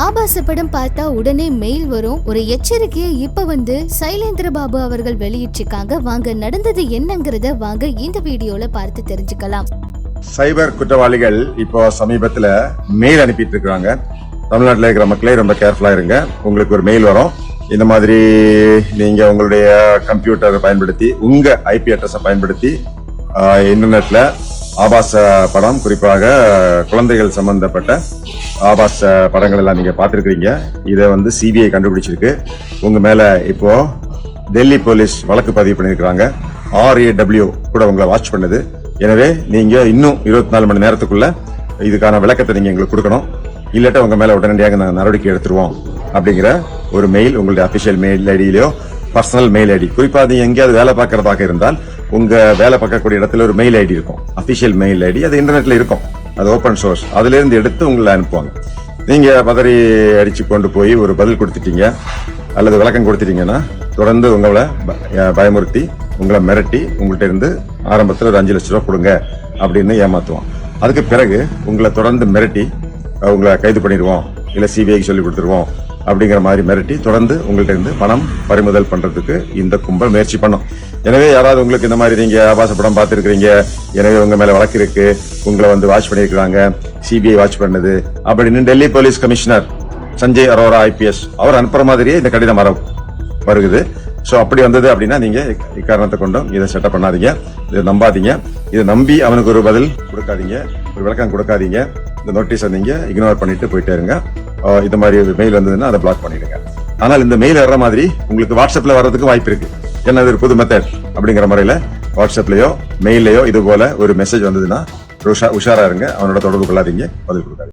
ஆபாச படம் பார்த்தா உடனே மெயில் வரும். ஒரு எச்சரிக்கையை இப்ப வந்து சைலேந்திர பாபு அவர்கள் வெளியிட்டிருக்காங்க. வாங்க நடந்தது என்னங்கறத வாங்க இந்த வீடியோல பார்த்து தெரிஞ்சுக்கலாம். சைபர் குற்றவாளிகள் இப்போ சமீபத்துல மெயில் அனுப்பிட்டு இருக்காங்க தமிழ்நாட்டில் இருக்கிற மக்களே ரொம்ப கேர்ஃபுல்லா இருங்க. உங்களுக்கு ஒரு மெயில் வரும். இந்த மாதிரி நீங்க உங்களுடைய கம்ப்யூட்டரை பயன்படுத்தி உங்க ஐபி அட்ரஸை பயன்படுத்தி ஆஹ், இன்டர்நெட்ல ஆபாச படம் குறிப்பாக குழந்தைகள் சம்பந்தப்பட்ட ஆபாச படங்கள் எல்லாம் நீங்க பார்த்திருக்கிறீங்க. இதை வந்து சிபிஐ கண்டுபிடிச்சிருக்கு. உங்க மேல இப்போ டெல்லி போலீஸ் வழக்கு பதிவு பண்ணியிருக்காங்க ஆர்ஏடபிள்யூ கூட உங்களை வாட்ச் பண்ணுது. எனவே நீங்க இன்னும் இருபத்தி நாலு மணி நேரத்துக்குள்ள இதுக்கான விளக்கத்தை நீங்க எங்களுக்கு கொடுக்கணும். இல்லாட்ட உங்க மேல உடனடியாக நாங்கள் நடவடிக்கை எடுத்துருவோம் அப்படிங்கிற ஒரு மெயில் உங்களுடைய அபிஷியல் மெயில் ஐடியிலயோ பர்சனல் மெயில் ஐடி. குறிப்பாக நீங்கள் எங்கேயாவது வேலை பார்க்கறதாக இருந்தால் உங்க வேலை பார்க்கக்கூடிய இடத்துல ஒரு மெயில் ஐடி இருக்கும். அபிஷியல் மெயில் ஐடி அது இன்டர்நெட்ல இருக்கும். அது ஓபன் சோர்ஸ் அதுல இருந்து எடுத்து உங்களை அனுப்புவாங்க. நீங்க பதறி அடிச்சு கொண்டு போய் ஒரு பதில் கொடுத்துட்டீங்க அல்லது விளக்கம் கொடுத்துட்டீங்கன்னா தொடர்ந்து உங்களை பயமுறுத்தி உங்களை மிரட்டி உங்கள்ட்ட இருந்து ஆரம்பத்தில் ஒரு அஞ்சு லட்ச ரூபா கொடுங்க அப்படின்னு ஏமாத்துவோம் அதுக்கு பிறகு உங்களை தொடர்ந்து மிரட்டி உங்களை கைது பண்ணிடுவோம். இல்லை சிபிஐக்கு சொல்லி கொடுத்துருவோம். அப்படிங்கிற மாதிரி மிரட்டி தொடர்ந்து உங்கள்கிட்ட இருந்து பணம் பறிமுதல் பண்றதுக்கு இந்த கும்பல் முயற்சி பண்ணும். எனவே யாராவது உங்களுக்கு இந்த மாதிரி நீங்க ஆபாச படம் பார்த்துருக்கீங்க எனவே உங்க மேல வழக்கு இருக்கு உங்களை வந்து வாட்ச் பண்ணியிருக்கிறாங்க சிபிஐ வாட்ச் பண்ணது அப்படின்னு Delhi police commissioner Sanjay Arora IPS அவர் அனுப்புற மாதிரியே இந்த கடிதம் வர வருகுது. சோ அப்படி வந்தது அப்படின்னா நீங்க இக்காரணத்தை கொண்டும் இதை செட்டப் பண்ணாதீங்க. இதை நம்பாதீங்க. இதை நம்பி அவனுக்கு ஒரு பதில் கொடுக்காதீங்க. ஒரு விளக்கம் கொடுக்காதீங்க. இந்த நோட்டீஸை நீங்க இக்னோர் பண்ணிட்டு போயிட்டே இருங்க. இது இந்த மாதிரி மெயில் வந்ததுன்னா அதை பிளாக் பண்ணிடுங்க. ஆனால் இந்த மெயில் வர்ற மாதிரி உங்களுக்கு வாட்ஸ்அப்ல வர்றதுக்கு வாய்ப்பு இருக்கு. ஏன்னா அது ஒரு புது மெத்தட் அப்படிங்கிற முறையில வாட்ஸ்அப்லயோ மெயிலையோ இது போல ஒரு மெசேஜ் வந்ததுன்னா உஷாரா இருங்க. அவனோட தொடர்பு கொள்ளாதீங்க. பதில் கொடுக்காது